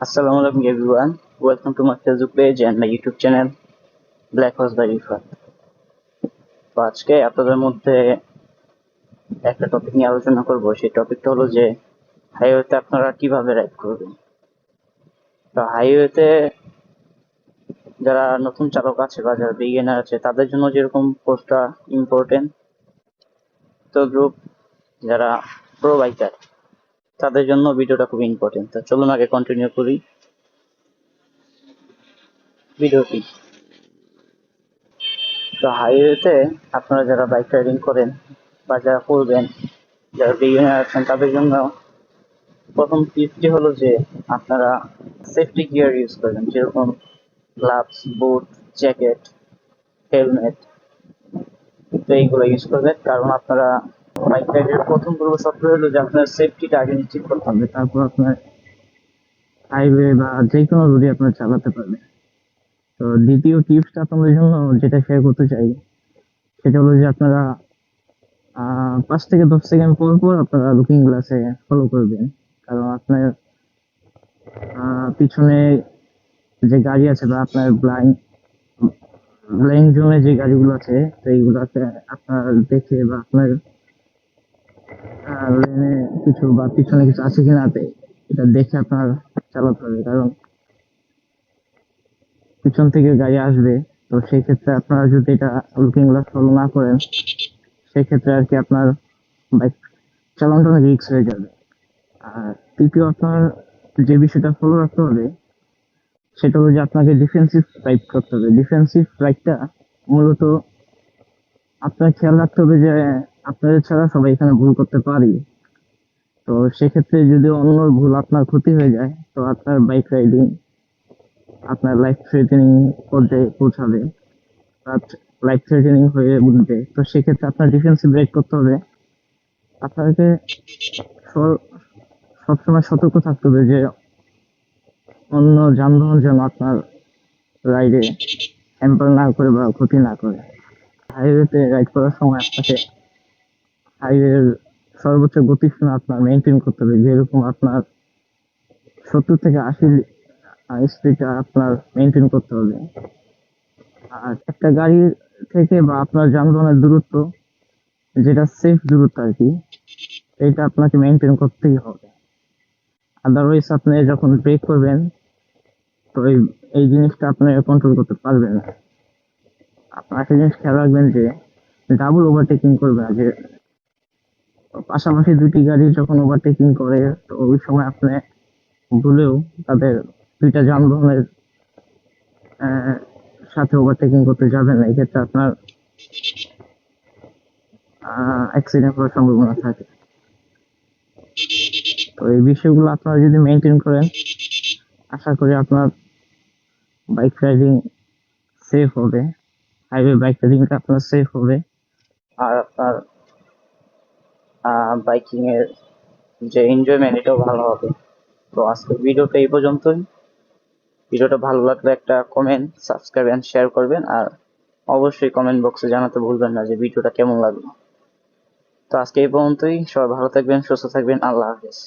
Assalamu alaikum, everyone. Welcome to my Facebook page and my YouTube channel, Black Horse by Rifat. তো আজকে আপনাদের মধ্যে একটা topic নিয়ে আলোচনা করব সেই টপিকটা হলো যে হাইওয়েতে আপনারা কীভাবে রাইড করবেন তো হাইওয়েতে যারা নতুন চালক আছে বা যারা বিগিনার আছে, তাদের জন্য যেরকম কোর্সটা ইম্পর্টেন্ট তো গ্রুপ যারা প্রো বাইকার তাদের জন্য ভিডিওটা খুব ইম্পর্টেন্ট তো চলুন আগে কন্টিনিউ করি। ভিডিওটি তো হাইওয়েতে আপনারা যারা বাইক রাইডিং করেন বা যারা করবেন, যারা বিগিনার আছেন, তাদের জন্য প্রথম টিপসটি হলো যে আপনারা সেফটি গিয়ার ইউজ করবেন। যেরকম গ্লাভস বুট জ্যাকেট হেলমেট তো এইগুলো ইউজ করবেন। কারণ আপনারা বাইক রাইডের প্রথম পূর্ব শর্ত হলো যে আপনার সেফটিটা আগে নিশ্চিত করতে হবে, তারপর আপনার হাইওয়ে বা যে কোনো রোডে আপনার চালাতে পারবেন। তো দ্বিতীয় টিপসটা আপনাদের জন্য যেটা শেয়ার করতে চাই, সেটা হলো যে আপনারা পাঁচ থেকে দশ সেকেন্ড পর পর আপনারা লুকিং গ্লাসে ফলো করবেন। কারণ আপনার পিছনে যে গাড়ি আছে বা আপনার ব্লাইন্ড ব্লাইন্ড জোনে যে গাড়িগুলো আছে, তো আপনার দেখে বা আপনার লেনে কিছু বা পিছনে কিছু আছে কিনা এটা দেখে আপনার চালাতে হবে, কারণ পিছন থেকে গাড়ি আসবে, তো সেই ক্ষেত্রে আপনারা যদি এটা লুকিং গ্লাস ফলো না করেন, সেই ক্ষেত্রে আর কি আপনার বাইক চালানোটা অনেক রিস্ক হয়ে যাবে। আর তৃতীয় আপনার যে বিষয়টা ফলো রাখতে হবে, সেটা হলো যে আপনাকে ডিফেন্সিভ রাইড করতে হবে। ডিফেন্সিভ রাইডটা মূলত আপনার খেয়াল রাখতে হবে যে আপনাদের ছাড়া সবাই এখানে ভুল করতে পারি। তো সেক্ষেত্রে যদি অন্য ভুল আপনার ক্ষতি হয়ে যায়, তো আপনার বাইক রাইডিং আপনার লাইফ থ্রেটেনিং পর্যায়ে পৌঁছাবে। লাইফ থ্রেটেনিং হয়ে উঠবে। তো সেক্ষেত্রে আপনার ডিফেন্সিভ রাইড করতে হবে। আপনাকে সবসময় সতর্ক থাকতে হবে যে অন্য যানবাহন যেন আপনার রাইডে হ্যাম্পার না করে বা ক্ষতি না করে। হাইওয়েতে রাইড করার সময় আপনাকে হাইওয়ের সর্বোচ্চ গতিসীমা আপনার মেনটেন করতে হবে। যেরকম আপনার সত্তর থেকে আশি স্পিডটা আপনার মেনটেন করতে হবে। আর একটা গাড়ি থেকে বা আপনার যানবাহনের দূরত্ব, যেটা সেফ দূরত্ব আর কি, এটা আপনাকে মেনটেন করতেই হবে। আদারওয়াইজ আপনি যখন ব্রেক করবেন, তো এই জিনিসটা আপনি কন্ট্রোল করতে পারবেন আপনার একটা জিনিস খেয়াল রাখবেন যে ডাবল ওভারটেকিং করবে না যে পাশাপাশি দুটি গাড়ি যখন ওভারটেকিং করে, তো ওই সময় আপনি ভুলেও তাদের দুইটা যানবাহনের সাথে ওভারটেকিং করতে যাবেন। না এক্ষেত্রে আপনার অ্যাক্সিডেন্ট হওয়ার সম্ভাবনা থাকে। তো এই বিষয়গুলো আপনারা যদি মেনটেন করেন, আশা করি আপনার বাইক রাইডিং সেফ হবে। হাইওয়ে বাইক রাইডিংটা আপনার সেফ হবে। আর আপনার বাইকিং এর যে এনজয়মেন্ট এটাও ভালো হবে। তো আজকের ভিডিওটা এই পর্যন্তই। ভিডিওটা ভালো লাগলে একটা কমেন্ট সাবস্ক্রাইব এন্ড শেয়ার করবেন। আর অবশ্যই কমেন্ট বক্সে জানাতে ভুলবেন না যে ভিডিওটা কেমন লাগল। তো আজকে এই পর্যন্তই। সবাই ভালো থাকবেন, সুস্থ থাকবেন। আল্লাহ হাফেজ।